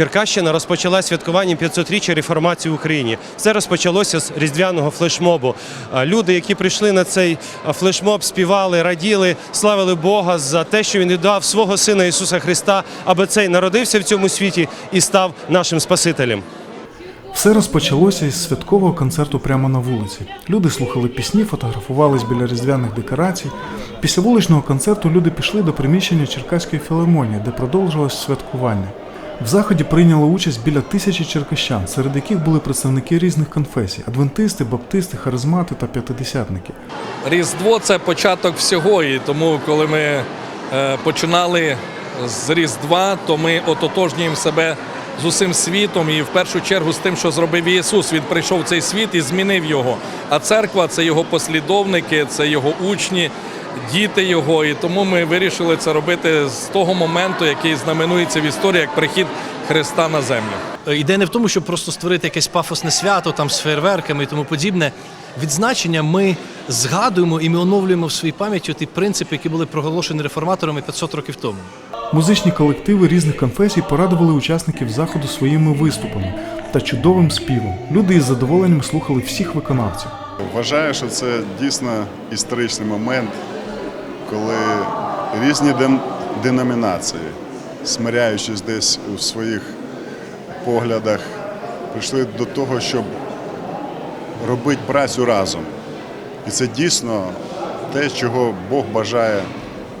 Черкащина розпочала святкування 500-річчя реформації в Україні. Все розпочалося з різдвяного флешмобу. Люди, які прийшли на цей флешмоб, співали, раділи, славили Бога за те, що він віддав свого сина Ісуса Христа, аби цей народився в цьому світі і став нашим Спасителем. Все розпочалося із святкового концерту прямо на вулиці. Люди слухали пісні, фотографувались біля різдвяних декорацій. Після вуличного концерту люди пішли до приміщення Черкаської філармонії, де продовжилось святкування. В заході прийняло участь біля тисячі черкащан, серед яких були представники різних конфесій: адвентисти, баптисти, харизмати та п'ятидесятники. Різдво це початок всього, і тому, коли ми е, починали з Різдва, то ми ототожнюємо себе з усім світом і в першу чергу з тим, що зробив Ісус. Він прийшов в цей світ і змінив його. А церква це його послідовники, це його учні, діти його. І тому ми вирішили це робити з того моменту, який знаменується в історії як прихід Христа на землю. Е, Ідея не в тому, щоб просто створити якесь пафосне свято там з фейерверками і тому подібне. Відзначення ми згадуємо і ми оновлюємо в своїй пам'яті ті принципи, які були проголошені реформаторами 500 років тому. Музичні колективи різних конфесій порадували учасників заходу своїми виступами та чудовим співом. Люди із задоволенням слухали всіх виконавців. Вважаю, що це дійсно історичний момент, коли різні деномінації, смиряючись десь у своїх поглядах, прийшли до того, щоб робити працю разом. І це дійсно те, чого Бог бажає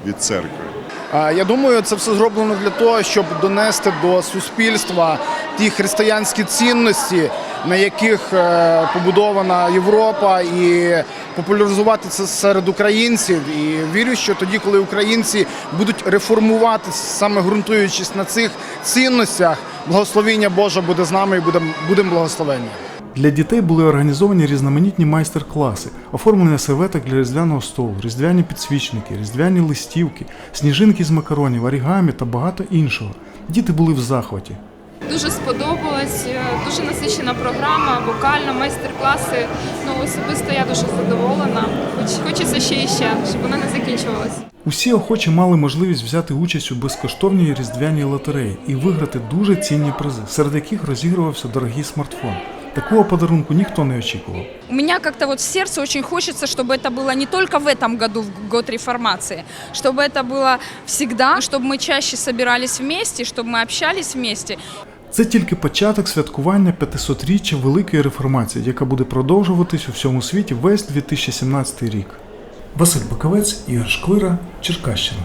від церкви. Я думаю, це все зроблено для того, щоб донести до суспільства ті християнські цінності, на яких е, побудована Європа, і популяризувати це серед українців. І вірю, що тоді, коли українці будуть реформувати, саме ґрунтуючись на цих цінностях, благословіння Боже буде з нами і будемо будем благословені. Для дітей були організовані різноманітні майстер-класи, оформлення серветок для різдвяного столу, різдвяні підсвічники, різдвяні листівки, сніжинки з макаронів, орігамі та багато іншого. Діти були в захваті. Дуже сподобалось, е, дуже насичена програма, вокально, майстер-класи. Ну особисто я дуже задоволена. Хоч хочеться ще і ще, щоб вона не закінчувалась. Усі охочі мали можливість взяти участь у безкоштовній різдвяній лотереї і виграти дуже цінні призи, серед яких розігрувався дорогий смартфон. Такого подарунку ніхто не очікував. У меня как-то вот в сердце очень хочется, чтобы это было не только в этом году, в год реформации, чтобы это было всегда, чтобы мы чаще собирались вместе, чтобы мы общались вместе. Це тільки початок святкування 500-річчя Великої реформації, яка буде продовжуватись у всьому світі весь 2017 рік. Василь Баковець, Ігор Шквира, Черкащина.